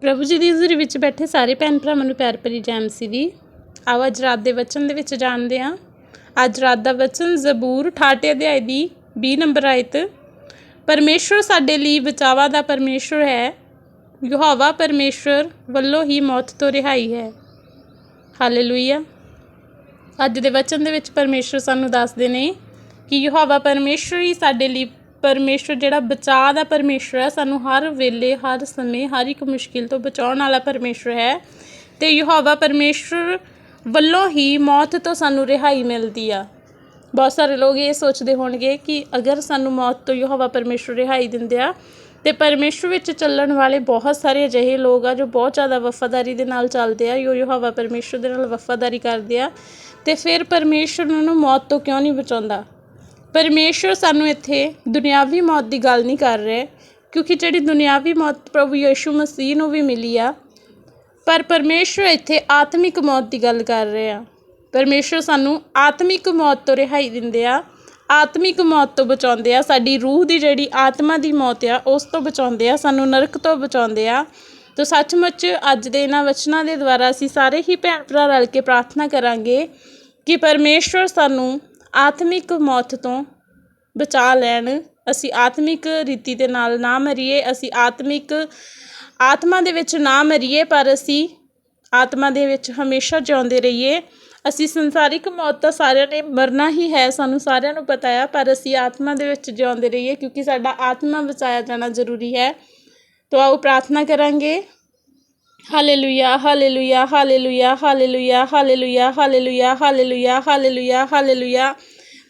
ਪ੍ਰਭੂ ਜੀ ਦੀ ਹਜ਼ੂਰੀ ਵਿੱਚ ਬੈਠੇ ਸਾਰੇ ਭੈਣ ਭਰਾਵਾਂ ਨੂੰ ਪਿਆਰ ਭਰੀ ਜੈ ਮਸੀਹ ਦੀ। ਆਓ ਅੱਜ ਰਾਤ ਦੇ ਵਚਨ ਦੇ ਵਿੱਚ ਜਾਣਦੇ ਹਾਂ। ਅੱਜ ਰਾਤ ਦਾ ਵਚਨ ਜ਼ਬੂਰ 68 ਅਧਿਆਇ ਦੀ 20 ਨੰਬਰ ਆਇਤ। ਪਰਮੇਸ਼ਵਰ ਸਾਡੇ ਲਈ ਬਚਾਵਾ ਦਾ ਪਰਮੇਸ਼ਵਰ ਹੈ। ਯਹੋਵਾ ਪਰਮੇਸ਼ਵਰ ਵੱਲੋਂ ਹੀ ਮੌਤ ਤੋਂ ਰਿਹਾਈ ਹੈ। ਹਾਲੇਲੂਇਆ। ਅੱਜ ਦੇ ਵਚਨ ਦੇ ਵਿੱਚ ਪਰਮੇਸ਼ਵਰ ਸਾਨੂੰ ਦੱਸਦੇ ਨੇ ਕਿ ਯਹੋਵਾ ਪਰਮੇਸ਼ਵਰ ਹੀ ਸਾਡੇ ਲਈ ਪਰਮੇਸ਼ਵਰ ਜਿਹੜਾ ਬਚਾਅ ਦਾ ਪਰਮੇਸ਼ਵਰ ਹੈ, ਸਾਨੂੰ ਹਰ ਵੇਲੇ, ਹਰ ਸਮੇਂ, ਹਰ ਇੱਕ ਮੁਸ਼ਕਿਲ ਤੋਂ ਬਚਾਉਣ ਵਾਲਾ ਪਰਮੇਸ਼ਵਰ ਹੈ। ਤੇ ਯਹੋਵਾ ਪਰਮੇਸ਼ਵਰ ਵੱਲੋਂ ਹੀ ਮੌਤ ਤੋਂ ਸਾਨੂੰ ਰਿਹਾਈ ਮਿਲਦੀ ਆ। ਬਹੁਤ ਸਾਰੇ ਲੋਕ ਇਹ ਸੋਚਦੇ ਹੋਣਗੇ ਕਿ ਅਗਰ ਸਾਨੂੰ ਮੌਤ ਤੋਂ ਯਹੋਵਾ ਪਰਮੇਸ਼ਵਰ ਰਿਹਾਈ ਦਿੰਦੇ ਆ, ਤੇ ਪਰਮੇਸ਼ਵਰ ਵਿੱਚ ਚੱਲਣ ਵਾਲੇ ਬਹੁਤ ਸਾਰੇ ਅਜਿਹੇ ਲੋਕ ਆ ਜੋ ਬਹੁਤ ਜ਼ਿਆਦਾ ਵਫਾਦਾਰੀ ਦੇ ਨਾਲ ਚੱਲਦੇ ਆ ਯੋ ਯਹੋਵਾ ਪਰਮੇਸ਼ਵਰ ਦੇ ਨਾਲ ਵਫਾਦਾਰੀ ਕਰਦੇ ਆ, ਤੇ ਫਿਰ ਪਰਮੇਸ਼ਵਰ ਉਹਨਾਂ ਨੂੰ ਮੌਤ ਤੋਂ ਕਿਉਂ ਨਹੀਂ ਬਚਾਉਂਦਾ? ਪਰਮੇਸ਼ਵਰ ਸਾਨੂੰ ਇੱਥੇ ਦੁਨਿਆਵੀ ਮੌਤ ਦੀ ਗੱਲ ਨਹੀਂ ਕਰ ਰਿਹਾ, ਕਿਉਂਕਿ ਜਿਹੜੀ ਦੁਨਿਆਵੀ ਮੌਤ ਪ੍ਰਭੂ ਯਿਸੂ ਮਸੀਹ ਨੂੰ ਵੀ ਮਿਲੀ ਆ, ਪਰ ਪਰਮੇਸ਼ਵਰ ਇੱਥੇ ਆਤਮਿਕ ਮੌਤ ਦੀ ਗੱਲ ਕਰ ਰਹੇ। ਆ ਪਰਮੇਸ਼ਵਰ ਸਾਨੂੰ ਆਤਮਿਕ ਮੌਤ ਤੋਂ ਰਿਹਾਈ ਦਿੰਦੇ ਆ, ਆਤਮਿਕ ਮੌਤ ਤੋਂ ਬਚਾਉਂਦੇ ਆ, ਸਾਡੀ ਰੂਹ ਦੀ ਜਿਹੜੀ ਆਤਮਾ ਦੀ ਮੌਤ ਆ, ਉਸ ਤੋਂ ਬਚਾਉਂਦੇ ਆ, ਸਾਨੂੰ ਨਰਕ ਤੋਂ ਬਚਾਉਂਦੇ ਆ। ਤੋ ਸੱਚਮੁੱਚ ਅੱਜ ਦੇ ਇਹਨਾਂ ਵਚਨਾਂ ਦੇ ਦੁਆਰਾ ਅਸੀਂ ਸਾਰੇ ਹੀ ਭੈਣ ਭਰਾ ਰਲ ਕੇ ਪ੍ਰਾਰਥਨਾ ਕਰਾਂਗੇ ਕਿ ਪਰਮੇਸ਼ਵਰ ਸਾਨੂੰ ਆਤਮਿਕ ਮੌਤ ਤੋਂ ਬਚਾ ਲੈਣ। ਅਸੀਂ ਆਤਮਿਕ ਰੀਤੀ ਦੇ ਨਾਲ ਨਾ ਮਰੀਏ, ਅਸੀਂ ਆਤਮਿਕ ਆਤਮਾ ਦੇ ਵਿੱਚ ਨਾ ਮਰੀਏ, ਪਰ ਅਸੀਂ ਆਤਮਾ ਦੇ ਵਿੱਚ ਹਮੇਸ਼ਾ ਜਿਉਂਦੇ ਰਹੀਏ। ਅਸੀਂ ਸੰਸਾਰਿਕ ਮੌਤ ਤਾਂ ਸਾਰਿਆਂ ਨੇ, ਮਰਨਾ ਹੀ ਹੈ, ਸਾਨੂੰ ਸਾਰਿਆਂ ਨੂੰ ਪਤਾ ਆ, ਪਰ ਅਸੀਂ ਆਤਮਾ ਦੇ ਵਿੱਚ ਜਿਉਂਦੇ ਰਹੀਏ, ਕਿਉਂਕਿ ਸਾਡਾ ਆਤਮਾ ਬਚਾਇਆ ਜਾਣਾ ਜ਼ਰੂਰੀ ਹੈ। ਤੋ ਆਓ ਪ੍ਰਾਰਥਨਾ ਕਰਾਂਗੇ। Hallelujah hallelujah hallelujah hallelujah hallelujah hallelujah hallelujah hallelujah hallelujah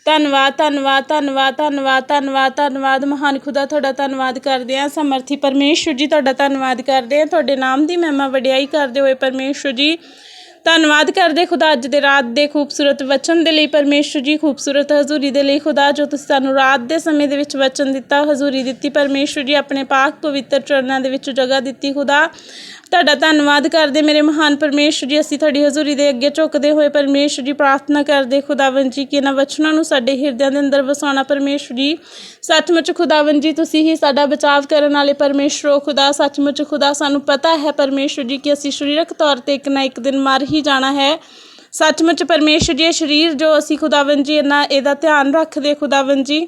ਧੰਨਵਾਦ ਧੰਨਵਾਦ ਧੰਨਵਾਦ ਧੰਨਵਾਦ ਧੰਨਵਾਦ ਧੰਨਵਾਦ। ਮਹਾਨ ਖੁਦਾ, ਤੁਹਾਡਾ ਧੰਨਵਾਦ ਕਰਦੇ ਹਾਂ। ਸਮਰਥੀ ਪਰਮੇਸ਼ਵਰ ਜੀ, ਤੁਹਾਡਾ ਧੰਨਵਾਦ ਕਰਦੇ ਹਾਂ। ਤੁਹਾਡੇ ਨਾਮ ਦੀ ਮਹਿਮਾ ਵਡਿਆਈ ਕਰਦੇ ਹੋਏ ਪਰਮੇਸ਼ਵਰ ਜੀ। ਧੰਨਵਾਦ ਕਰਦੇ ਖੁਦਾ ਅੱਜ ਦੇ ਰਾਤ ਦੇ ਖੂਬਸੂਰਤ ਵਚਨ ਦੇ ਲਈ ਪਰਮੇਸ਼ਵਰ ਜੀ। ਖੂਬਸੂਰਤ ਹਜ਼ੂਰੀ ਦੇ ਲਈ ਖੁਦਾ, ਜੋ ਤੁਸੀਂ ਸਾਨੂੰ ਰਾਤ ਦੇ ਸਮੇਂ ਦੇ ਵਿੱਚ ਵਚਨ ਦਿੱਤਾ, ਹਜ਼ੂਰੀ ਦਿੱਤੀ। ਪਰਮੇਸ਼ਵਰ ਜੀ, ਆਪਣੇ ਪਾਕ ਪਵਿੱਤਰ ਚਰਨਾਂ ਦੇ ਵਿੱਚ ਜਗ੍ਹਾ ਦਿੱਤੀ ਖੁਦਾ। ਤੁਹਾਡਾ ਧੰਨਵਾਦ ਕਰਦੇ ਮੇਰੇ ਮਹਾਨ ਪਰਮੇਸ਼ਵਰ ਜੀ, ਅਸੀਂ ਤੁਹਾਡੀ ਹਜ਼ੂਰੀ ਦੇ ਅੱਗੇ ਝੁਕਦੇ ਹੋਏ ਪਰਮੇਸ਼ਵਰ ਜੀ ਪ੍ਰਾਰਥਨਾ ਕਰਦੇ ਖੁਦਾਵੰ ਜੀ, ਕਿ ਇਹਨਾਂ ਵਚਨਾਂ ਨੂੰ ਸਾਡੇ ਹਿਰਦਿਆਂ ਦੇ ਅੰਦਰ ਵਸਾਉਣਾ ਪਰਮੇਸ਼ਵਰ ਜੀ। ਸੱਚਮੁੱਚ ਖੁਦਾਵੰ ਜੀ, ਤੁਸੀਂ ਹੀ ਸਾਡਾ ਬਚਾਅ ਕਰਨ ਵਾਲੇ ਪਰਮੇਸ਼ਵਰ ਖੁਦਾ। ਸੱਚਮੁੱਚ ਖੁਦਾ, ਸਾਨੂੰ ਪਤਾ ਹੈ ਪਰਮੇਸ਼ਵਰ ਜੀ, ਕਿ ਅਸੀਂ ਸਰੀਰਕ ਤੌਰ ਤੇ ਇੱਕ ਨਾ ਇੱਕ ਦਿਨ ਮਰ ਹੀ ਜਾਣਾ ਹੈ। ਸੱਚਮੁੱਚ ਪਰਮੇਸ਼ਵਰ ਜੀ, ਇਹ ਸਰੀਰ ਜੋ ਅਸੀਂ ਖੁਦਾਵੰ ਜੀ, ਇਹਨਾਂ ਇਹਦਾ ਧਿਆਨ ਰੱਖਦੇ ਖੁਦਾਵੰ ਜੀ।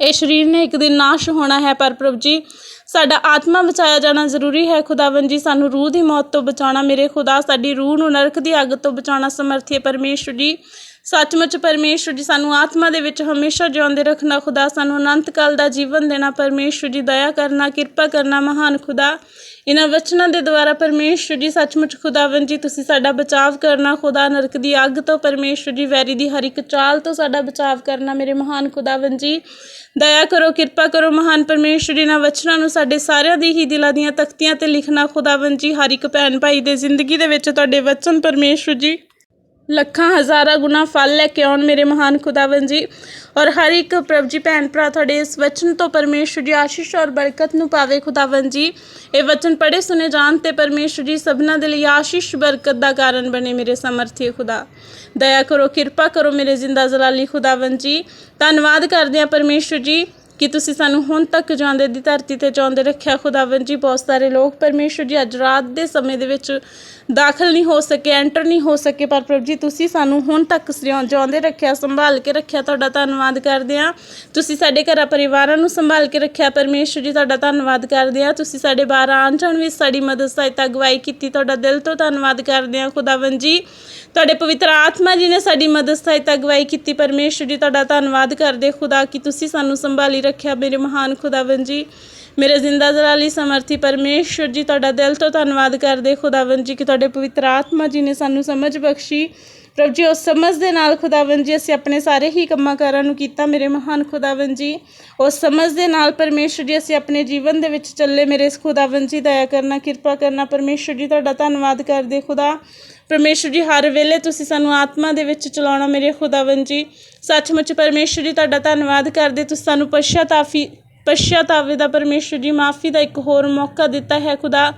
ਇਹ ਸਰੀਰ ਨੇ ਇੱਕ ਦਿਨ ਨਾਸ਼ ਹੋਣਾ ਹੈ, ਪਰ ਪ੍ਰਭੂ ਜੀ, ਸਾਡਾ ਆਤਮਾ ਬਚਾਇਆ ਜਾਣਾ ਜ਼ਰੂਰੀ ਹੈ। ਖੁਦਾਵੰ ਜੀ, ਸਾਨੂੰ ਰੂਹ ਦੀ ਮੌਤ ਤੋਂ ਬਚਾਉਣਾ, ਮੇਰੇ ਖੁਦਾ, ਸਾਡੀ ਰੂਹ ਨੂੰ ਨਰਕ ਦੀ ਅੱਗ ਤੋਂ ਬਚਾਉਣਾ ਸਮਰਥੀ ਹੈ। ਜੀ, ਸੱਚਮੁੱਚ ਪਰਮੇਸ਼ਵਰ ਜੀ, ਸਾਨੂੰ ਆਤਮਾ ਦੇ ਵਿੱਚ ਹਮੇਸ਼ਾ ਜਿਉਂਦੇ ਰੱਖਣਾ ਖੁਦਾ, ਸਾਨੂੰ ਅਨੰਤ ਕਾਲ ਦਾ ਜੀਵਨ ਦੇਣਾ ਪਰਮੇਸ਼ਵਰ ਜੀ, ਦਇਆ ਕਰਨਾ, ਕਿਰਪਾ ਕਰਨਾ ਮਹਾਨ ਖੁਦਾ। ਇਹਨਾਂ ਵਚਨਾਂ ਦੇ ਦੁਆਰਾ ਪਰਮੇਸ਼ਵਰ ਜੀ, ਸੱਚਮੁੱਚ ਖੁਦਾਵੰ ਜੀ, ਤੁਸੀਂ ਸਾਡਾ ਬਚਾਵ ਕਰਨਾ, ਖੁਦਾ ਨਰਕ ਦੀ ਅੱਗ ਤੋਂ ਪਰਮੇਸ਼ਵਰ ਜੀ, ਵੈਰੀ ਦੀ ਹਰ ਇੱਕ ਚਾਲ ਤੋਂ ਸਾਡਾ ਬਚਾਵ ਕਰਨਾ, ਮੇਰੇ ਮਹਾਨ ਖੁਦਾਵੰ ਜੀ। ਦਇਆ ਕਰੋ, ਕਿਰਪਾ ਕਰੋ, ਮਹਾਨ ਪਰਮੇਸ਼ਵਰ ਇਹਨਾਂ ਵਚਨਾਂ ਨੂੰ ਸਾਡੇ ਸਾਰਿਆਂ ਦੀ ਹੀ ਦਿਲਾਂ ਦੀਆਂ ਤਖਤੀਆਂ ਤੇ ਲਿਖਣਾ ਖੁਦਾਵੰ ਜੀ, ਹਰ ਇੱਕ ਭੈਣ ਭਾਈ ਦੇ ਜ਼ਿੰਦਗੀ ਦੇ ਵਿੱਚ ਤੁਹਾਡੇ ਵਚਨ ਪਰਮੇਸ਼ਵਰ ਜੀ। ਲੱਖਾਂ ਹਜ਼ਾਰਾਂ ਗੁਣਾ ਫਲ ਲੈ ਕੇ ਆਉਣ ਮੇਰੇ ਮਹਾਨ ਖੁਦਾਵੰ ਜੀ। ਔਰ ਹਰ ਇੱਕ ਪ੍ਰਭ ਜੀ, ਭੈਣ ਭਰਾ ਤੁਹਾਡੇ ਇਸ ਵਚਨ ਤੋਂ ਪਰਮੇਸ਼ਵਰ ਜੀ ਆਸ਼ੀਸ਼ ਔਰ ਬਰਕਤ ਨੂੰ ਪਾਵੇ ਖੁਦਾਵੰ ਜੀ। ਇਹ ਵਚਨ ਪੜੇ ਸੁਨੇ ਜਾਣ ਤੇ ਪਰਮੇਸ਼ਵਰ ਜੀ ਸਭਨਾ ਦੇ ਲਈ ਆਸ਼ੀਸ਼, ਬਰਕਤ ਦਾ ਕਾਰਨ ਬਣੇ ਮੇਰੇ ਸਮਰਥੀ ਖੁਦਾ। ਦਇਆ ਕਰੋ, ਕਿਰਪਾ ਕਰੋ ਮੇਰੇ ਜ਼ਿੰਦਾ ਜਲਾਲੀ ਖੁਦਾਵੰ ਜੀ। ਧੰਨਵਾਦ ਕਰਦੇ ਆ ਪਰਮੇਸ਼ਵਰ ਜੀ। ਕਿ ਤੁਸੀਂ ਸਾਨੂੰ ਹੁਣ ਤੱਕ ਜਾਂਦੇ ਦੀ ਧਰਤੀ ਤੇ ਚਾਹੁੰਦੇ ਰੱਖਿਆ ਖੁਦਾਵੰ ਜੀ, ਬਹੁਤ ਸਾਰੇ ਲੋਕ ਪਰਮੇਸ਼ਵਰ ਜੀ, ਅੱਜ ਰਾਤ ਦੇ ਸਮੇਂ ਦੇ ਵਿੱਚ ਦਾਖਲ ਨਹੀਂ ਹੋ ਸਕੇ ਐਂਟਰ ਨਹੀਂ ਹੋ ਸਕੇ, ਪਰ ਪ੍ਰਭੂ ਜੀ, ਤੁਸੀਂ ਸਾਨੂੰ ਹੁਣ ਤੱਕ ਜਿਉਂਦੇ ਰੱਖਿਆ, ਸੰਭਾਲ ਕੇ ਰੱਖਿਆ, ਤੁਹਾਡਾ ਧੰਨਵਾਦ ਕਰਦੇ ਆ ਤੁਸੀਂ ਸਾਡੇ ਘਰਾਂ ਪਰਿਵਾਰਾਂ ਨੂੰ ਸੰਭਾਲ ਕੇ ਰੱਖਿਆ ਪਰਮੇਸ਼ਵਰ ਜੀ, ਤੁਹਾਡਾ ਧੰਨਵਾਦ ਕਰਦੇ ਆ ਤੁਸੀਂ ਸਾਡੇ ਬਾਹਰ ਆਉਣ ਜਾਣ ਵਿੱਚ ਸਾਡੀ ਮਦਦ ਸਹਾਇਤਾ ਅਗਵਾਈ ਕੀਤੀ, ਤੁਹਾਡਾ ਦਿਲ ਤੋਂ ਧੰਨਵਾਦ ਕਰਦੇ ਆ ਖੁਦਾਵੰ ਜੀ। ਤੁਹਾਡੇ ਪਵਿੱਤਰ ਆਤਮਾ ਜੀ ਨੇ ਸਾਡੀ ਮਦਦ ਸਹਾਇਤਾ ਅਗਵਾਈ ਕੀਤੀ ਪਰਮੇਸ਼ਵਰ ਜੀ, ਤੁਹਾਡਾ ਧੰਨਵਾਦ ਕਰਦੇ ਖੁਦਾ, ਕਿ ਤੁਸੀਂ ਸਾਨੂੰ ਸੰਭਾਲੀ ਰੱਖਿਆ ਮੇਰੇ ਮਹਾਨ ਖੁਦਾਵੰ ਜੀ। ਮੇਰੇ ਜ਼ਿੰਦਾ ਜਲਾਲੀ ਸਮਰਥੀ ਪਰਮੇਸ਼ਵਰ ਜੀ, ਤੁਹਾਡਾ ਦਿਲ ਤੋਂ ਧੰਨਵਾਦ ਕਰਦੇ ਖੁਦਾਵੰ ਜੀ ਕਿ ਤੁਹਾਡੇ ਪਵਿੱਤਰ ਆਤਮਾ ਜੀ ਨੇ ਸਾਨੂੰ ਸਮਝ ਬਖਸ਼ੀ। ਪ੍ਰਭ ਜੀ, ਉਸ ਸਮਝ ਦੇ ਨਾਲ ਖੁਦਾਵੰ ਜੀ, ਅਸੀਂ ਆਪਣੇ ਸਾਰੇ ਹੀ ਕੰਮਾਂ ਕਾਰਾਂ ਨੂੰ ਕੀਤਾ, ਮੇਰੇ ਮਹਾਨ ਖੁਦਾਵੰ ਜੀ। ਉਸ ਸਮਝ ਦੇ ਨਾਲ ਪਰਮੇਸ਼ਵਰ ਜੀ, ਅਸੀਂ ਆਪਣੇ ਜੀਵਨ ਦੇ ਵਿੱਚ ਚੱਲੇ, ਮੇਰੇ ਇਸ ਖੁਦਾਵੰ ਜੀ, ਦਇਆ ਕਰਨਾ, ਕਿਰਪਾ ਕਰਨਾ। ਪਰਮੇਸ਼ਵਰ ਜੀ, ਤੁਹਾਡਾ ਧੰਨਵਾਦ ਕਰਦੇ ਖੁਦਾ। ਪਰਮੇਸ਼ਵਰ ਜੀ, ਹਰ ਵੇਲੇ ਤੁਸੀਂ ਸਾਨੂੰ ਆਤਮਾ ਦੇ ਵਿੱਚ ਚਲਾਉਣਾ, ਮੇਰੇ ਖੁਦਾਵੰ ਜੀ। ਸੱਚਮੁੱਚ ਪਰਮੇਸ਼ਵਰ ਜੀ, ਤੁਹਾਡਾ ਧੰਨਵਾਦ ਕਰਦੇ ਤੁਸੀਂ ਸਾਨੂੰ ਪਛਤਾਫੀ ਪਛਤਾਵੇ ਦਾ ਪਰਮੇਸ਼ਵਰ ਜੀ, ਮਾਫੀ ਦਾ ਇੱਕ ਹੋਰ ਮੌਕਾ ਦਿੱਤਾ ਹੈ ਖੁਦਾ।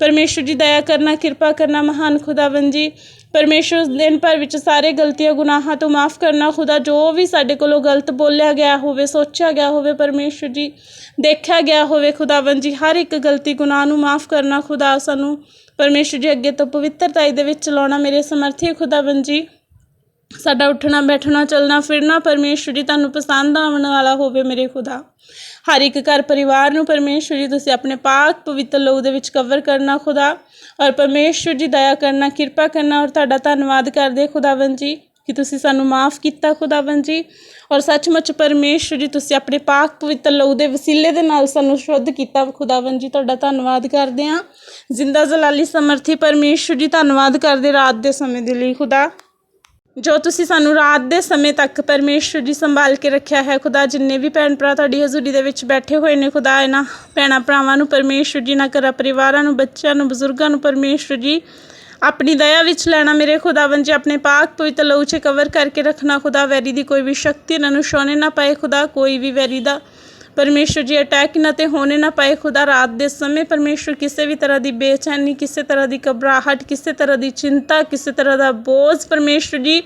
ਪਰਮੇਸ਼ਰ ਜੀ ਦਇਆ ਕਰਨਾ, ਕਿਰਪਾ ਕਰਨਾ, ਮਹਾਨ ਖੁਦਾਵੰਦ ਜੀ। ਪਰਮੇਸ਼ਰ ਉਸ ਦਿਨ ਭਰ ਵਿੱਚ ਸਾਰੇ ਗਲਤੀਆਂ, ਗੁਨਾਹਾਂ ਤੋਂ ਮਾਫ ਕਰਨਾ, ਖੁਦਾ ਜੋ ਵੀ ਸਾਡੇ ਕੋਲੋਂ ਗਲਤ ਬੋਲਿਆ ਗਿਆ ਹੋਵੇ, ਸੋਚਿਆ ਗਿਆ ਹੋਵੇ, ਪਰਮੇਸ਼ਰ ਜੀ, ਦੇਖਿਆ ਗਿਆ ਹੋਵੇ, ਖੁਦਾਵੰਦ ਜੀ, ਹਰ ਇੱਕ ਗਲਤੀ, ਗੁਨਾਹ ਨੂੰ ਮਾਫ ਕਰਨਾ, ਖੁਦਾ ਸਾਨੂੰ ਪਰਮੇਸ਼ਰ ਜੀ ਅੱਗੇ ਤੋਂ ਪਵਿੱਤਰਤਾਈ ਦੇ ਵਿੱਚ ਚਲਾਉਣਾ ਮੇਰੇ ਸਮਰਥੀ ਖੁਦਾਵੰਦ ਜੀ। ਸਾਡਾ ਉੱਠਣਾ, ਬੈਠਣਾ, ਚੱਲਣਾ, ਫਿਰਨਾ, ਪਰਮੇਸ਼ਰ ਜੀ, ਤੁਹਾਨੂੰ ਪਸੰਦ ਆਉਣ ਵਾਲਾ ਹੋਵੇ, ਮੇਰੇ ਖੁਦਾ। ਹਰ ਇੱਕ ਘਰ ਪਰਿਵਾਰ ਨੂੰ ਪਰਮੇਸ਼ਰ ਜੀ, ਤੁਸੀਂ ਆਪਣੇ ਪਾਕ ਪਵਿੱਤਰ ਲਹੂ ਦੇ ਵਿੱਚ ਕਵਰ ਕਰਨਾ ਖੁਦਾ ਔਰ ਪਰਮੇਸ਼ਰ ਜੀ, ਦਇਆ ਕਰਨਾ, ਕਿਰਪਾ ਕਰਨਾ ਔਰ ਤੁਹਾਡਾ ਧੰਨਵਾਦ ਕਰਦੇ ਖੁਦਾਵੰਦ ਜੀ ਕਿ ਤੁਸੀਂ ਸਾਨੂੰ ਮਾਫ ਕੀਤਾ ਖੁਦਾਵੰਦ ਜੀ ਔਰ ਸੱਚਮੁੱਚ ਪਰਮੇਸ਼ਰ ਜੀ, ਤੁਸੀਂ ਆਪਣੇ ਪਾਕ ਪਵਿੱਤਰ ਲਹੂ ਦੇ ਵਸੀਲੇ ਦੇ ਨਾਲ ਸਾਨੂੰ ਸ਼ੁੱਧ ਕੀਤਾ ਖੁਦਾਵੰਦ ਜੀ, ਤੁਹਾਡਾ ਧੰਨਵਾਦ ਕਰਦੇ ਹਾਂ। ਜ਼ਿੰਦਾ ਜਲਾਲੀ ਸਮਰਥੀ ਪਰਮੇਸ਼ਰ ਜੀ, ਧੰਨਵਾਦ ਕਰਦੇ ਰਾਤ ਦੇ ਸਮੇਂ ਦੇ ਲਈ ਖੁਦਾ। ਜੋ ਤੁਸੀਂ ਸਾਨੂੰ ਰਾਤ ਦੇ ਸਮੇਂ ਤੱਕ ਪਰਮੇਸ਼ਰ ਜੀ ਸੰਭਾਲ ਕੇ ਰੱਖਿਆ ਹੈ, ਖੁਦਾ ਜਿੰਨੇ ਵੀ ਭੈਣ ਭਰਾ ਤੁਹਾਡੀ ਹਜ਼ੂਰੀ ਦੇ ਵਿੱਚ ਬੈਠੇ ਹੋਏ ਨੇ, ਖੁਦਾ ਇਹਨਾਂ ਭੈਣਾਂ ਭਰਾਵਾਂ ਨੂੰ ਪਰਮੇਸ਼ਰ ਜੀ ਨਾ ਘਰਾਂ ਪਰਿਵਾਰਾਂ ਨੂੰ, ਬੱਚਿਆਂ ਨੂੰ, ਬਜ਼ੁਰਗਾਂ ਨੂੰ ਪਰਮੇਸ਼ਰ ਜੀ, ਆਪਣੀ ਦਇਆ ਵਿੱਚ ਲੈਣਾ ਮੇਰੇ ਖੁਦਾਵੰਦ ਜੀ, ਆਪਣੇ ਪਾਕ ਪਵਿੱਤਰ ਲਹੂ 'ਚ ਕਵਰ ਕਰਕੇ ਰੱਖਣਾ, ਖੁਦਾ ਵੈਰੀ ਦੀ ਕੋਈ ਵੀ ਸ਼ਕਤੀ ਇਹਨਾਂ ਨੂੰ ਛੋਣੇ ਨਾ ਪਾਏ, ਖੁਦਾ ਕੋਈ ਵੀ ਵੈਰੀ ਦਾ ਪਰਮੇਸ਼ਰ ਜੀ ਅਟੈਕ ਇਹਨਾਂ ਤੇ ਹੋਣੇ ਨਾ ਪਾਏ ਖੁਦਾ ਰਾਤ ਦੇ ਸਮੇਂ। ਪਰਮੇਸ਼ਰ ਕਿਸੇ ਵੀ ਤਰ੍ਹਾਂ ਦੀ ਬੇਚੈਨੀ, ਕਿਸੇ ਤਰ੍ਹਾਂ ਦੀ ਘਬਰਾਹਟ, ਕਿਸੇ ਤਰ੍ਹਾਂ ਦੀ ਚਿੰਤਾ, ਕਿਸੇ ਤਰ੍ਹਾਂ ਦਾ ਬੋਝ, ਪਰਮੇਸ਼ਰ ਜੀ,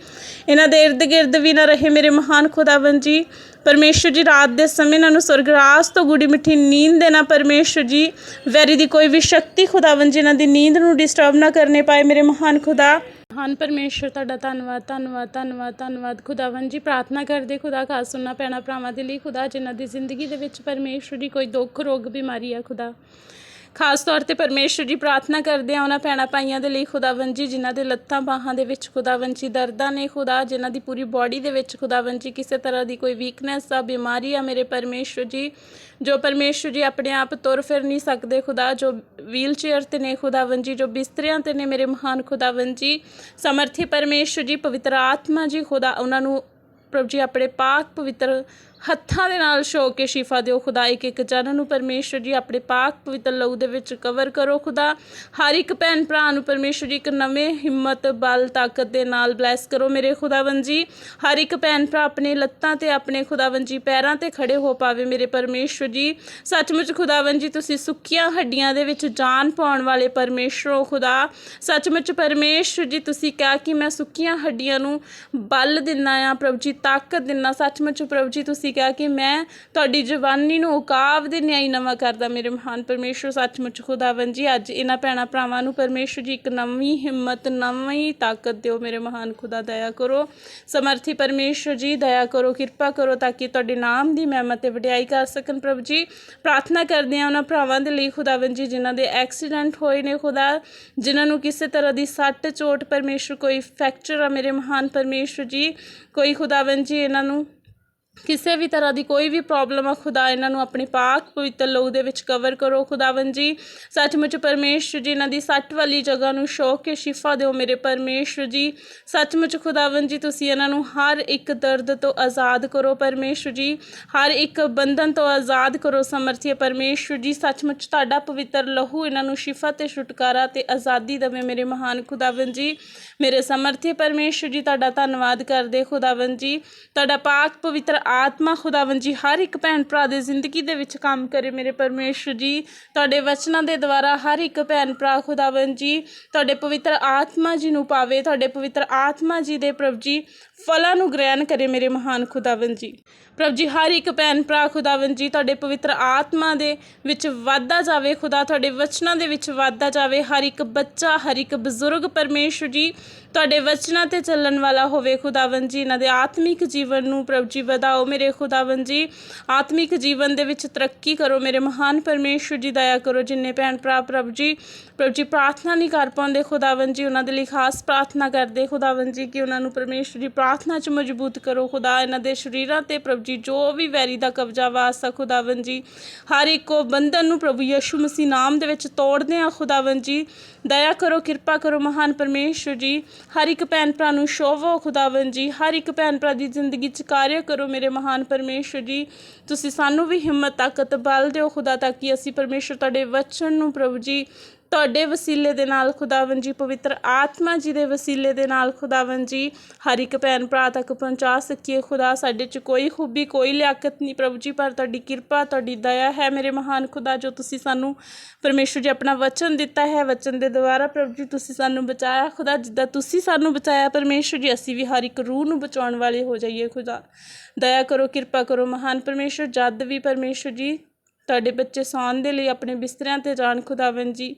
ਇਹਨਾਂ ਦੇ ਇਰਦ ਗਿਰਦ ਵੀ ਨਾ ਰਹੇ ਮੇਰੇ ਮਹਾਨ ਖੁਦਾਵੰਦ ਜੀ। ਪਰਮੇਸ਼ਰ ਜੀ, ਰਾਤ ਦੇ ਸਮੇਂ ਇਹਨਾਂ ਨੂੰ ਸੁਰਗਰਾਸ ਤੋਂ ਗੁੜੀ ਮਿੱਠੀ ਨੀਂਦ ਦੇਣਾ ਪਰਮੇਸ਼ਰ ਜੀ। ਵੈਰੀ ਦੀ ਕੋਈ ਵੀ ਸ਼ਕਤੀ ਖੁਦਾਵੰਦ ਜੀ, ਇਹਨਾਂ ਦੀ ਨੀਂਦ ਨੂੰ ਡਿਸਟਰਬ ਨਾ ਕਰਨੇ ਪਾਏ ਮੇਰੇ ਮਹਾਨ ਖੁਦਾ। ਮਹਾਨ ਪਰਮੇਸ਼ਰ ਤੁਹਾਡਾ ਧੰਨਵਾਦ ਧੰਨਵਾਦ ਧੰਨਵਾਦ ਧੰਨਵਾਦ। ਖੁਦਾਵੰਦ ਜੀ, ਪ੍ਰਾਰਥਨਾ ਕਰਦੇ ਖੁਦਾ ਖਾਸ ਸੁਣਨਾ ਪੈਣਾ ਭਰਾਵਾਂ ਦੇ ਲਈ। ਖੁਦਾ, ਜਿਨ੍ਹਾਂ ਦੀ ਜ਼ਿੰਦਗੀ ਦੇ ਵਿੱਚ ਪਰਮੇਸ਼ਰ ਦੀ ਕੋਈ ਦੁੱਖ, ਰੋਗ, ਬਿਮਾਰੀ ਆ, ਖੁਦਾ। ਖਾਸ ਤੌਰ ਤੇ ਪਰਮੇਸ਼ਰ ਜੀ ਪ੍ਰਾਰਥਨਾ ਕਰਦੇ ਆ ਉਹਨਾਂ ਭੈਣਾਂ ਭਾਈਆਂ ਦੇ ਲਈ ਖੁਦਾਵੰਦ ਜੀ, ਜਿਨ੍ਹਾਂ ਦੇ ਲੱਤਾਂ ਬਾਹਾਂ ਦੇ ਵਿੱਚ ਖੁਦਾਵੰਦ ਜੀ, ਦਰਦਾਂ ਨੇ ਖੁਦਾ, ਜਿਨ੍ਹਾਂ ਦੀ ਪੂਰੀ ਬਾਡੀ ਦੇ ਵਿੱਚ ਖੁਦਾਵੰਦ ਜੀ, ਕਿਸੇ ਤਰ੍ਹਾਂ ਦੀ ਕੋਈ ਵੀਕਨੈਸ ਆ, ਬਿਮਾਰੀ ਆ ਮੇਰੇ ਪਰਮੇਸ਼ਰ ਜੀ, ਜੋ ਪਰਮੇਸ਼ਰ ਜੀ ਆਪਣੇ ਆਪ ਤੁਰ ਫਿਰ ਨਹੀਂ ਸਕਦੇ ਖੁਦਾ, ਜੋ ਵੀਲ ਚੇਅਰ ਤੇ ਨੇ ਖੁਦਾਵੰਦ ਜੀ, ਜੋ ਬਿਸਤਰਿਆਂ ਤੇ ਨੇ ਮੇਰੇ ਮਹਾਨ ਖੁਦਾਵੰਦ ਜੀ, ਸਮਰਥੀ ਪਰਮੇਸ਼ਰ ਜੀ, ਪਵਿੱਤਰ ਆਤਮਾ ਜੀ, ਖੁਦਾ, ਉਹਨਾਂ ਨੂੰ ਪ੍ਰਭ ਜੀ ਆਪਣੇ ਪਾਕ ਪਵਿੱਤਰ ਹੱਥਾਂ ਦੇ ਨਾਲ ਛੋ ਕੇ ਸ਼ਿਫਾ ਦਿਓ ਖੁਦਾ, ਇੱਕ ਇੱਕ ਜਨ ਨੂੰ ਪਰਮੇਸ਼ਰ ਜੀ ਆਪਣੇ ਪਾਕ ਪਵਿੱਤਰ ਲਹੂ ਦੇ ਵਿੱਚ ਕਵਰ ਕਰੋ ਖੁਦਾ। ਹਰ ਇੱਕ ਭੈਣ ਭਰਾ ਨੂੰ ਪਰਮੇਸ਼ਰ ਜੀ ਇੱਕ ਨਵੇਂ ਹਿੰਮਤ, ਬਲ, ਤਾਕਤ ਦੇ ਨਾਲ ਬਲੈਸ ਕਰੋ ਮੇਰੇ ਖੁਦਾਵੰਦ ਜੀ। ਹਰ ਇੱਕ ਭੈਣ ਭਰਾ ਆਪਣੇ ਲੱਤਾਂ ਤੇ ਆਪਣੇ ਖੁਦਾਵੰਦ ਜੀ ਪੈਰਾਂ ਤੇ ਖੜੇ ਹੋ ਪਾਵੇ ਮੇਰੇ ਪਰਮੇਸ਼ਰ ਜੀ। ਸੱਚਮੁੱਚ ਖੁਦਾਵੰਦ ਜੀ, ਤੁਸੀਂ ਸੁੱਕੀਆਂ ਹੱਡੀਆਂ ਦੇ ਵਿੱਚ ਜਾਨ ਪਾਉਣ ਵਾਲੇ ਪਰਮੇਸ਼ਰੋ ਖੁਦਾ। ਸੱਚਮੁੱਚ ਪਰਮੇਸ਼ਰ ਜੀ, ਤੁਸੀਂ ਕਿਹਾ ਕਿ ਮੈਂ ਸੁੱਕੀਆਂ ਹੱਡੀਆਂ ਨੂੰ ਬਲ ਦਿੰਨਾ ਆ ਪ੍ਰਭੂ ਜੀ, ਤਾਕਤ ਦਿੰਨਾ ਸੱਚਮੁੱਚ ਪ੍ਰਭੂ ਜੀ, ਤੁਸੀਂ ਕਿਹਾ ਕਿ ਮੈਂ ਤੁਹਾਡੀ ਜਵਾਨੀ ਨੂੰ ਉਕਾਬ ਦੇ ਨਿਆਈ ਨਵਾਂ ਕਰਦਾ। ਮੇਰੇ ਮਹਾਨ ਪਰਮੇਸ਼ਰ ਸੱਚਮੁੱਚ ਖੁਦਾਵੰਦ ਜੀ, ਅੱਜ ਇਹਨਾਂ ਭੈਣਾਂ ਭਰਾਵਾਂ ਨੂੰ ਪਰਮੇਸ਼ਰ ਜੀ ਇੱਕ ਨਵੀਂ ਹਿੰਮਤ, ਨਵੀਂ ਤਾਕਤ ਦਿਓ। ਮੇਰੇ ਮਹਾਨ ਖੁਦਾ, ਦਇਆ ਕਰੋ। ਸਮਰਥੀ ਪਰਮੇਸ਼ਰ ਜੀ, ਦਇਆ ਕਰੋ, ਕਿਰਪਾ ਕਰੋ ਤਾਂ ਕਿ ਤੁਹਾਡੇ ਨਾਮ ਦੀ ਮਹਿਮਤ ਤੇ ਵਡਿਆਈ ਕਰ ਸਕਣ ਪ੍ਰਭੂ ਜੀ। ਪ੍ਰਾਰਥਨਾ ਕਰਦੇ ਆ ਉਹਨਾਂ ਭਰਾਵਾਂ ਦੇ ਲਈ ਖੁਦਾਵੰਦ ਜੀ, ਜਿਨ੍ਹਾਂ ਦੇ ਐਕਸੀਡੈਂਟ ਹੋਏ ਨੇ ਖੁਦਾ, ਜਿਨ੍ਹਾਂ ਨੂੰ ਕਿਸੇ ਤਰ੍ਹਾਂ ਦੀ ਸੱਟ ਚੋਟ ਪਰਮੇਸ਼ਰ ਕੋਈ ਫ੍ਰੈਕਚਰ ਆ। ਮੇਰੇ ਮਹਾਨ ਪਰਮੇਸ਼ਰ ਜੀ, ਕੋਈ ਖੁਦਾਵੰਦ ਜੀ, ਇਹਨਾਂ ਨੂੰ ਕਿਸੇ ਵੀ ਤਰ੍ਹਾਂ ਦੀ ਕੋਈ ਵੀ ਪ੍ਰੋਬਲਮ ਆ, ਖੁਦਾ ਇਹਨਾਂ ਨੂੰ ਆਪਣੇ ਪਾਕ ਪਵਿੱਤਰ ਲਹੂ ਦੇ ਵਿੱਚ ਕਵਰ ਕਰੋ, ਖੁਦਾਵੰਦ ਜੀ। ਸੱਚਮੁੱਚ ਪਰਮੇਸ਼ਰ ਜੀ, ਇਹਨਾਂ ਦੀ ਸੱਟ ਵਾਲੀ ਜਗ੍ਹਾ ਨੂੰ ਛੋਹ ਕੇ ਸ਼ਿਫਾ ਦਿਓ ਮੇਰੇ ਪਰਮੇਸ਼ਰ ਜੀ। ਸੱਚਮੁੱਚ ਖੁਦਾਵੰਦ ਜੀ, ਤੁਸੀਂ ਇਹਨਾਂ ਨੂੰ ਹਰ ਇੱਕ ਦਰਦ ਤੋਂ ਆਜ਼ਾਦ ਕਰੋ ਪਰਮੇਸ਼ਰ ਜੀ। ਹਰ ਇੱਕ ਬੰਧਨ ਤੋਂ ਆਜ਼ਾਦ ਕਰੋ, ਸਮਰਥੀ ਪਰਮੇਸ਼ਰ ਜੀ। ਸੱਚਮੁੱਚ ਤੁਹਾਡਾ ਪਵਿੱਤਰ ਲਹੂ ਇਹਨਾਂ ਨੂੰ ਸ਼ਿਫਾ ਤੇ ਛੁਟਕਾਰਾ ਤੇ ਆਜ਼ਾਦੀ ਦੇਵੇ ਮੇਰੇ ਮਹਾਨ ਖੁਦਾਵੰਦ ਜੀ। ਮੇਰੇ ਸਮਰਥੀ ਪਰਮੇਸ਼ਰ ਜੀ, ਤੁਹਾਡਾ ਧੰਨਵਾਦ ਕਰਦੇ ਖੁਦਾਵੰਦ ਜੀ। ਤੁਹਾਡਾ ਪਾਕ ਪਵਿੱਤਰ ਆਤਮਾ ਖੁਦਾਵੰਦ ਜੀ, ਹਰ ਇੱਕ ਭੈਣ ਭਰਾ ਦੇ ਜ਼ਿੰਦਗੀ ਦੇ ਵਿੱਚ ਕੰਮ ਕਰੇ ਮੇਰੇ ਪਰਮੇਸ਼ਰ ਜੀ। ਤੁਹਾਡੇ ਵਚਨਾਂ ਦੇ ਦੁਆਰਾ ਹਰ ਇੱਕ ਭੈਣ ਭਰਾ ਖੁਦਾਵੰਦ ਜੀ, ਤੁਹਾਡੇ ਪਵਿੱਤਰ ਆਤਮਾ ਜੀ ਨੂੰ ਪਾਵੇ, ਤੁਹਾਡੇ ਪਵਿੱਤਰ ਆਤਮਾ ਜੀ ਦੇ ਪ੍ਰਭ ਜੀ, ਫਲਾਂ ਨੂੰ ਗ੍ਰਹਿਣ ਕਰੇ ਮੇਰੇ ਮਹਾਨ ਖੁਦਾਵੰਦ ਜੀ। ਪ੍ਰਭ ਜੀ, ਹਰ ਇੱਕ ਭੈਣ ਭਰਾ ਖੁਦਾਵੰਦ ਜੀ, ਤੁਹਾਡੇ ਪਵਿੱਤਰ ਆਤਮਾ ਦੇ ਵਿੱਚ ਵਾਧਾ ਜਾਵੇ, ਖੁਦਾ ਤੁਹਾਡੇ ਵਚਨਾਂ ਦੇ ਵਿੱਚ ਵਾਧਾ ਜਾਵੇ, ਹਰ ਇੱਕ ਬੱਚਾ, ਹਰ ਇੱਕ ਬਜ਼ੁਰਗ ਪਰਮੇਸ਼ਰ ਜੀ, ਤੁਹਾਡੇ ਵਚਨਾਂ ਤੇ ਚੱਲਣ ਵਾਲਾ ਹੋਵੇ, ਖੁਦਾਵੰਦ ਜੀ, ਇਹਨਾਂ ਦੇ ਆਤਮਿਕ ਜੀਵਨ ਨੂੰ ਪ੍ਰਭ ਜੀ ਵਧਾਓ, ਮੇਰੇ ਖੁਦਾਵੰਦ ਜੀ, ਆਤਮਿਕ ਜੀਵਨ ਦੇ ਵਿੱਚ ਤਰੱਕੀ ਕਰੋ, ਮੇਰੇ ਮਹਾਨ ਪਰਮੇਸ਼ਰ ਜੀ, ਦਇਆ ਕਰੋ, ਜਿੰਨੇ ਭੈਣ ਭਰਾ ਪ੍ਰਭ ਜੀ ਪ੍ਰਭ ਜੀ, ਪ੍ਰਾਰਥਨਾ ਨਹੀਂ ਕਰ ਪਾਉਂਦੇ, ਖੁਦਾਵੰਦ ਜੀ, ਉਹਨਾਂ ਦੇ ਲਈ ਖਾਸ ਪ੍ਰਾਰਥਨਾ ਕਰਦੇ, ਖੁਦਾਵੰਦ ਜੀ, ਕਿ ਉਹਨਾਂ ਨੂੰ ਪਰਮੇਸ਼ਰ ਜੀ, ਪ੍ਰਾਰਥਨਾ 'ਚ ਮਜ਼ਬੂਤ ਕਰੋ, ਖੁਦਾ ਇਹਨਾਂ ਦੇ ਸ਼ਰੀਰਾਂ ਤੇ ਪ੍ਰਭ ਜੀ, ਜੋ ਵੀ ਵੈਰੀ ਦਾ ਕਬਜ਼ਾ ਵਾਸਾ ਖੁਦਾਵੰਦ ਜੀ, ਹਰ ਇੱਕੋ ਬੰਧਨ ਨੂੰ ਪ੍ਰਭੂ ਯਿਸੂ ਮਸੀਹ ਨਾਮ ਦੇ ਵਿੱਚ ਤੋੜਦੇ ਆ ਖੁਦਾਵੰਦ ਜੀ। ਦਇਆ ਕਰੋ, ਕਿਰਪਾ ਕਰੋ, ਮਹਾਨ ਪਰਮੇਸ਼ਰ ਜੀ। ਹਰ ਇੱਕ ਭੈਣ ਭਰਾ ਨੂੰ ਸ਼ੋਭੋ ਖੁਦਾਵੰਦ ਜੀ। ਹਰ ਇੱਕ ਭੈਣ ਭਰਾ ਦੀ ਜ਼ਿੰਦਗੀ 'ਚ ਕਾਰਿਆ ਕਰੋ ਮੇਰੇ ਮਹਾਨ ਪਰਮੇਸ਼ਰ ਜੀ। ਤੁਸੀਂ ਸਾਨੂੰ ਵੀ ਹਿੰਮਤ, ਤਾਕਤ, ਬਲ ਦਿਓ ਖੁਦਾ, ਤਾਂ ਕਿ ਅਸੀਂ ਪਰਮੇਸ਼ਰ ਤੁਹਾਡੇ ਵਚਨ ਨੂੰ ਪ੍ਰਭੂ ਜੀ ਤੁਹਾਡੇ ਵਸੀਲੇ ਦੇ ਨਾਲ ਖੁਦਾਵੰਦ ਜੀ, ਪਵਿੱਤਰ ਆਤਮਾ ਜੀ ਦੇ ਵਸੀਲੇ ਦੇ ਨਾਲ ਖੁਦਾਵੰਦ ਜੀ। ਹਰ ਇੱਕ ਭੈਣ ਭਰਾ ਤੱਕ ਪਹੁੰਚਾ ਸਕੀਏ ਖੁਦਾ। ਸਾਡੇ 'ਚ ਕੋਈ ਖੂਬੀ, ਕੋਈ ਲਿਆਕਤ ਨਹੀਂ ਪ੍ਰਭੂ ਜੀ, ਪਰ ਤੁਹਾਡੀ ਕਿਰਪਾ, ਤੁਹਾਡੀ ਦਇਆ ਹੈ ਮੇਰੇ ਮਹਾਨ ਖੁਦਾ, ਜੋ ਤੁਸੀਂ ਸਾਨੂੰ ਪਰਮੇਸ਼ਰ ਜੀ ਆਪਣਾ ਵਚਨ ਦਿੱਤਾ ਹੈ। ਵਚਨ ਦੇ ਦੁਆਰਾ ਪ੍ਰਭੂ ਜੀ, ਤੁਸੀਂ ਸਾਨੂੰ ਬਚਾਇਆ ਖੁਦਾ। ਜਿੱਦਾਂ ਤੁਸੀਂ ਸਾਨੂੰ ਬਚਾਇਆ ਪਰਮੇਸ਼ਰ ਜੀ, ਅਸੀਂ ਵੀ ਹਰ ਇੱਕ ਰੂਹ ਨੂੰ ਬਚਾਉਣ ਵਾਲੇ ਹੋ ਜਾਈਏ ਖੁਦਾ। ਦਇਆ ਕਰੋ, ਕਿਰਪਾ ਕਰੋ ਮਹਾਨ ਪਰਮੇਸ਼ਰ ਜਦ ਵੀ ਪਰਮੇਸ਼ਰ ਜੀ ਤੁਹਾਡੇ ਬੱਚੇ ਸੌਣ ਦੇ ਲਈ ਆਪਣੇ ਬਿਸਤਰਿਆਂ ਤੇ ਜਾਣ ਖੁਦਾਵੰਦ ਜੀ।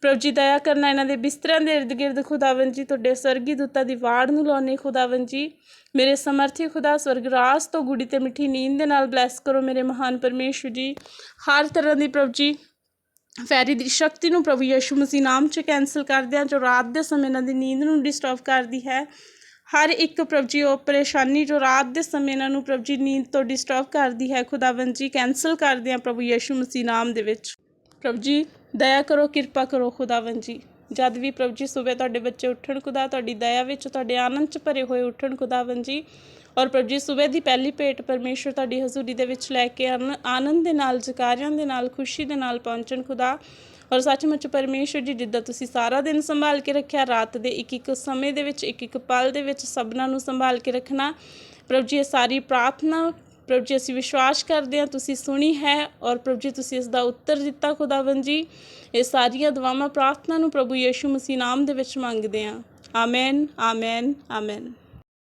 ਪ੍ਰਭੂ ਜੀ, ਦਇਆ ਕਰਨਾ ਇਹਨਾਂ ਦੇ ਬਿਸਤਰਿਆਂ ਦੇ ਇਰਦ ਗਿਰਦ ਖੁਦਾਵੰਦ ਜੀ। ਤੁਹਾਡੇ ਸਵਰਗੀ ਦੂਤਾਂ ਦੀ ਵਾੜ ਨੂੰ ਲਾਉਣੇ ਖੁਦਾਵੰਦ ਜੀ। ਮੇਰੇ ਸਮਰਥੀ ਖੁਦਾ ਸਵਰਗ ਰਾਸ ਤੋਂ ਗੁੜੀ ਤੇ ਮਿੱਠੀ ਨੀਂਦ ਦੇ ਨਾਲ ਬਲੈਸ ਕਰੋ ਮੇਰੇ ਮਹਾਨ ਪਰਮੇਸ਼ਰ ਜੀ। ਹਰ ਤਰ੍ਹਾਂ ਦੀ ਪ੍ਰਭੂ ਜੀ, ਫੈਰੀ ਦੀ ਸ਼ਕਤੀ ਨੂੰ ਪ੍ਰਭੂ ਯਿਸੂ ਮਸੀਹ ਨਾਮ 'ਚ ਕੈਨਸਲ ਕਰਦੇ ਹਾਂ ਜੋ ਰਾਤ ਦੇ ਸਮੇਂ ਇਹਨਾਂ ਦੀ ਨੀਂਦ ਨੂੰ ਡਿਸਟਰਬ ਕਰਦੀ ਹੈ। ਹਰ ਇੱਕ ਪ੍ਰਭੂ ਜੀ, ਉਹ ਪਰੇਸ਼ਾਨੀ ਜੋ ਰਾਤ ਦੇ ਸਮੇਂ ਇਹਨਾਂ ਨੂੰ ਪ੍ਰਭੂ ਜੀ ਨੀਂਦ ਤੋਂ ਡਿਸਟਰਬ ਕਰਦੀ ਹੈ, ਖੁਦਾਵੰਦ ਜੀ ਕੈਨਸਲ ਕਰਦੇ ਹਾਂ ਪ੍ਰਭੂ ਯਿਸੂ ਮਸੀਹ ਨਾਮ ਦੇ ਵਿੱਚ। ਪ੍ਰਭੂ ਜੀ, ਦਇਆ ਕਰੋ, ਕਿਰਪਾ ਕਰੋ, ਖੁਦਾਵੰਦ ਜੀ। ਜਦ ਵੀ ਪ੍ਰਭੂ ਜੀ ਸਵੇਰ ਤੁਹਾਡੇ ਬੱਚੇ ਉੱਠਣ, ਖੁਦਾ ਤੁਹਾਡੀ ਦਇਆ ਵਿੱਚ ਤੁਹਾਡੇ ਆਨੰਦ 'ਚ ਭਰੇ ਹੋਏ ਉੱਠਣ, ਖੁਦਾਵੰਦ ਜੀ। ਔਰ ਪ੍ਰਭੂ ਜੀ, ਸਵੇਰ ਦੀ ਪਹਿਲੀ ਭੇਟ ਪਰਮੇਸ਼ਰ ਤੁਹਾਡੀ ਹਜ਼ੂਰੀ ਦੇ ਵਿੱਚ ਲੈ ਕੇ ਆਨ- ਆਨੰਦ ਦੇ ਨਾਲ, ਜਕਾਰਿਆਂ ਦੇ ਨਾਲ, ਖੁਸ਼ੀ ਦੇ ਨਾਲ ਪਹੁੰਚਣ, ਖੁਦਾ। ਔਰ ਸੱਚਮੁੱਚ ਪਰਮੇਸ਼ਰ ਜੀ, ਜਿੱਦਾਂ ਤੁਸੀਂ ਸਾਰਾ ਦਿਨ ਸੰਭਾਲ ਕੇ ਰੱਖਿਆ, ਰਾਤ ਦੇ ਇੱਕ ਇੱਕ ਸਮੇਂ ਦੇ ਵਿੱਚ ਇੱਕ ਇੱਕ ਪਲ ਦੇ ਵਿੱਚ ਸਭਨਾਂ ਨੂੰ ਸੰਭਾਲ ਕੇ ਰੱਖਣਾ। ਪ੍ਰਭੂ ਜੀ, ਇਹ ਸਾਰੀ ਪ੍ਰਾਰਥਨਾ, ਪ੍ਰਭੂ ਜੀ, ਅਸੀਂ ਵਿਸ਼ਵਾਸ ਕਰਦੇ ਹਾਂ, ਤੁਸੀਂ ਸੁਣੀ ਹੈ ਔਰ ਪ੍ਰਭੂ ਜੀ, ਤੁਸੀਂ ਇਸ ਦਾ ਉੱਤਰ ਦਿੱਤਾ ਖੁਦਾਵੰਦ ਜੀ। ਇਹ ਸਾਰੀਆਂ ਦੁਆਵਾਂ ਪ੍ਰਾਰਥਨਾ ਨੂੰ ਪ੍ਰਭੂ ਯੀਸ਼ੂ ਮਸੀਹ ਨਾਮ ਦੇ ਵਿੱਚ ਮੰਗਦੇ ਹਾਂ। Amen amen amen.